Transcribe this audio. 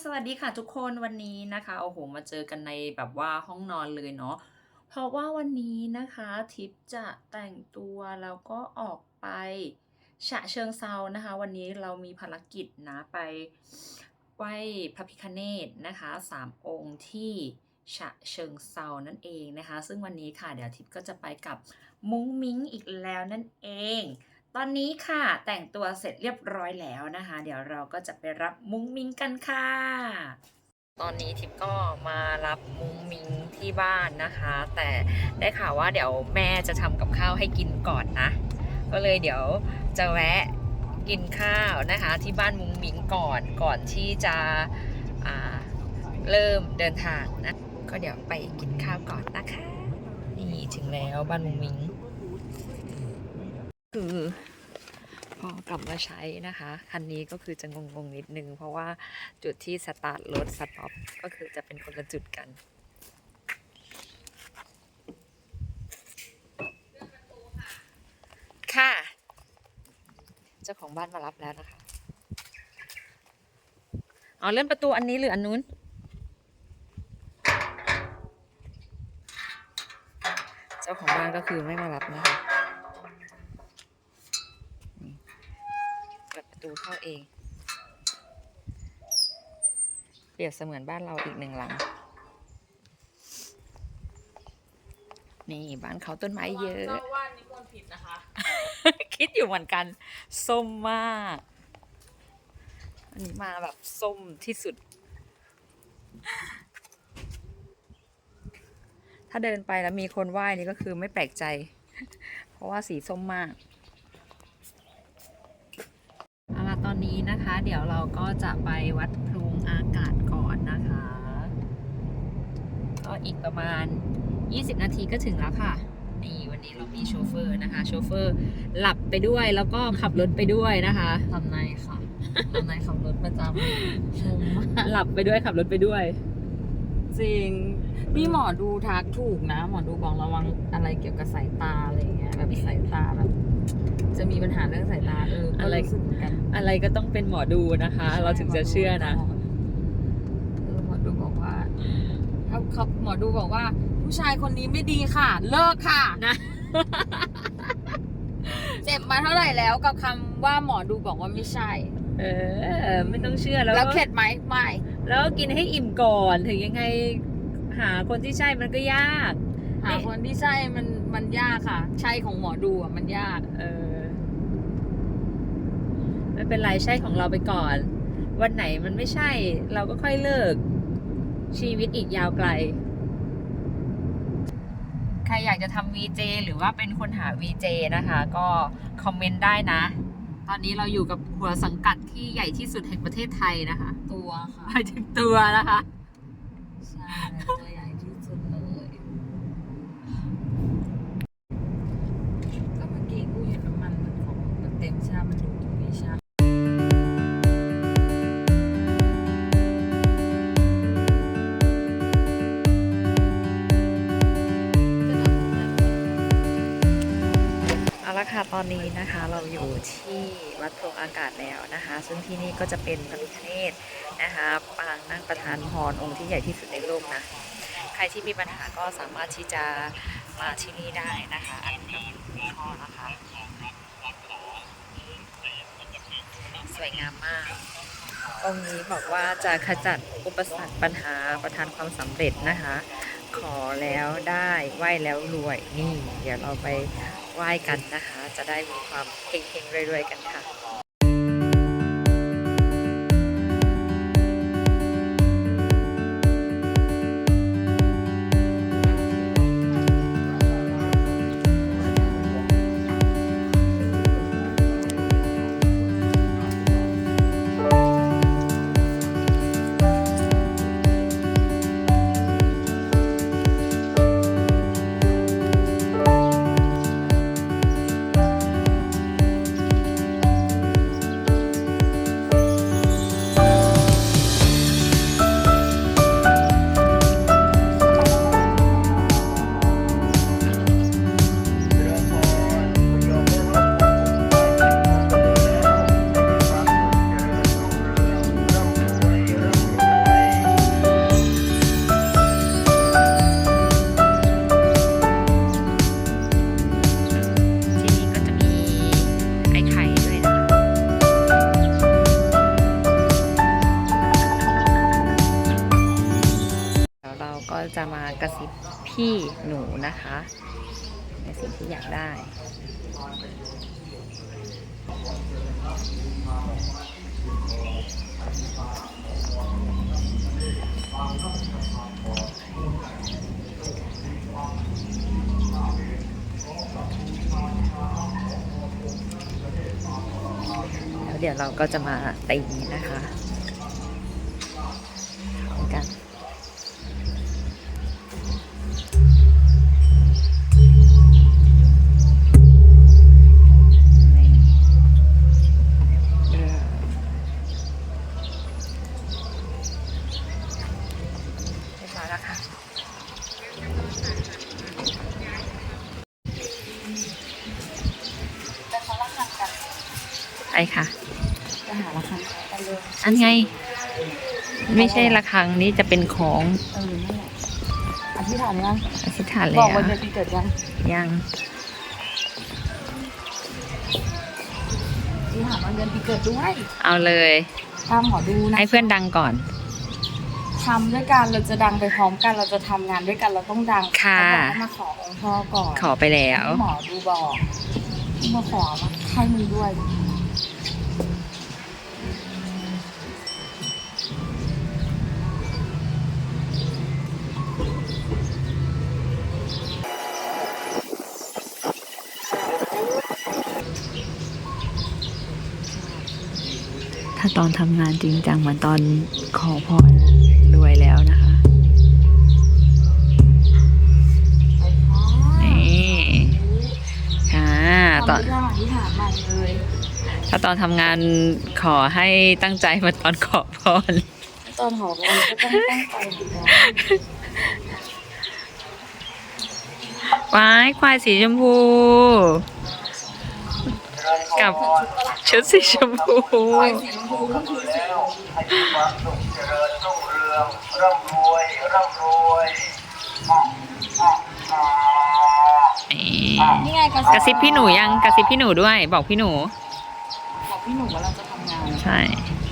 สวัสดีค่ะทุกคนวันนี้นะคะโอ้โหมาเจอกันในแบบว่าห้องนอนเลยเนาะเพราะว่าวันนี้นะคะทิปจะแต่งตัวแล้วก็ออกไปฉะเชิงเซานะคะ วันนี้เรามีภารกิจนะไปไหว้พระพิฆเนศนะคะสามองค์ที่ฉะเชิงเซานั่นเองนะคะ ซึ่งวันนี้ค่ะเดี๋ยวทิปก็จะไปกับมุ้งมิ้งอีกแล้วนั่นเอง ตอนนี้ค่ะแต่งตัวเสร็จเรียบร้อยแล้วนะคะ เดี๋ยวเราก็จะไปรับมุ้งมิ้งกันค่ะ ตอนนี้ทิพย์ก็มารับมุ้งมิ้งที่บ้านนะคะ แต่ได้ข่าวว่าเดี๋ยวแม่จะทำกับข้าวให้กินก่อนนะ ก็เลยเดี๋ยวจะแวะกินข้าวนะคะ ที่บ้านมุ้งมิ้งก่อนก่อนที่จะเริ่มเดินทางนะ ก็เดี๋ยวไปกินข้าวก่อนนะคะ นี่ถึงแล้วบ้านมุ้งมิ้งคือ พอกลับมาใช้นะคะ คันนี้ก็คือจะงงๆนิดนึง เพราะว่าจุดที่สตาร์ทรถสต็อปก็คือจะเป็นคนละจุดกันค่ะ เจ้าของบ้านมารับแล้วนะคะ เอาเลื่อนประตูอันนี้หรืออันนู้น เจ้าของบ้านก็คือไม่มารับนะคะ ตูเข้าเอง เปรียบเสมือนบ้านเราอีกหนึ่งหลัง นี่บ้านเขาต้นไม้เยอะ เจ้าว่านิมนต์ผิดนะคะ คิดอยู่เหมือนกัน ส้มมาก อันนี้มาแบบส้มที่สุด ถ้าเดินไปแล้วมีคนไหว้นี่ก็คือไม่แปลกใจ เพราะว่าสีส้มมาก เอาล่ะตอนนี้นะคะ เดี๋ยวเราก็จะไปวัดพลุงอากาศก่อนนะคะ ก็อีกประมาณ 20 นาทีก็ถึงแล้วค่ะนี่วันนี้เรามีโชเฟอร์นะคะ โชเฟอร์หลับไปด้วยแล้วก็ขับรถไปด้วยนะคะทำนายค่ะทำนายขับรถประจำชมมากหลับไปด้วยขับรถไปด้วย จริงพี่หมอดูทักถูกนะ หมอดูบอกระวังอะไรเกี่ยวกับสายตาอะไรอย่างเงี้ยแบบสายตาแบบจะ มีปัญหาเรื่องสายตาเออก็อะไรรู้สึกเหมือนกันอะไรก็ต้องเป็นหมอดูนะคะ เราถึงจะเชื่อนะเออหมอดูบอกว่าเขาเขาหมอดูบอกว่า ผู้ชายคนนี้ไม่ดีค่ะ เลิกค่ะนะเจ็บมาเท่าไหร่แล้วกับคำว่าหมอดูบอกว่าไม่ใช่ เออ ไม่ต้องเชื่อแล้วแล้วก็เข็ดไหมไม่แล้วก็กินให้อิ่มก่อนถึงยังไงหาคนที่ใช่มันก็ยาก หาคนที่ใช่มันมันยากค่ะ ใช่ของหมอดูอะมันยาก เออ ไม่เป็นไรใช่ของเราไปก่อน วันไหนมันไม่ใช่ เราก็ค่อยเลิก ชีวิตอีกยาวไกล ใครอยากจะทำ VJ หรือว่าเป็นคนหา VJ นะคะ ก็คอมเมนต์ได้นะ ตอนนี้เราอยู่กับหัวสังกัดที่ใหญ่ที่สุดแห่งประเทศไทยนะคะ ตัวค่ะหมายถึงตัวนะคะ ใช่ตัวใหญ่ที่สุดเลยก็เมื่อกี้กูเห็นน้ำมันมันของมันเต็มใช่ไหมมันดูตรงนี้ใช่ไหม ตอนนี้นะคะเราอยู่ที่วัดโพรงอากาศแล้วนะคะ ซึ่งที่นี่ก็จะเป็นพระพิฆเนศนะคะปางนั่งประธานพรองค์ที่ใหญ่ที่สุดในโลกนะใครที่มีปัญหาก็สามารถที่จะมาที่นี่ได้นะคะอันนี้พ่อนะคะสวยงามมากองค์นี้บอกว่าจะขจัดอุปสรรคปัญหาประทานความสำเร็จนะคะ ขอแล้วได้ไหวแล้วรวยนี่ เดี๋ยวเราไปไหว้กันนะคะ จะได้มีความเฮงๆรวยๆกันค่ะ พี่หนูนะคะ ในสิ่งที่อยากได้ แล้วเดี๋ยวเราก็จะมาตีนะคะ ไอค่ะจะหาละคังกันเลยอันไง ไม่ใช่ระฆังนี้จะเป็นของเออนั่นแหละอธิษฐานยังอธิษฐานบแล้อกววันเดือนปีเกิดยังยังอธิษฐานวันเดือนปีเกิดด้วยเอาเลย ตามหมอดูนะให้เพื่อนดังก่อน ทำด้วยกันเราจะดังไปพร้อมกัน เราจะทำงานด้วยกันเราต้องดังค่ะเขาบอกให้มาขอองค์พ่อก่อนขอไปแล้ว หมอดูบอกที่มาขอมาให้มึงด้วย ถ้าตอนทำงานจริงจังเหมือนตอนขอพรรวยแล้วนะคะไปค่ะนี่ค่ะตอนทำด้วยกันอธิษฐานใหม่เลยถ้าตอนทำงานขอให้ตั้งใจเหมาตอนขอพรตอนหอมมันก็ต้องตั้งใจเหมือนกันว้ายควายสีชมพู กับชุดสีชมพูไฟสีชมพูก็คือสีแล้วให้มีความสุขเจริญรุ่งเรืองร่ำรวยร่ำรวยอะอะอะนี่นี่ไงกระกระซิบพี่หนูยังกระซิบพี่หนูด้วย บอกพี่หนู บอกพี่หนูว่าเราจะทำงาน ใช่เ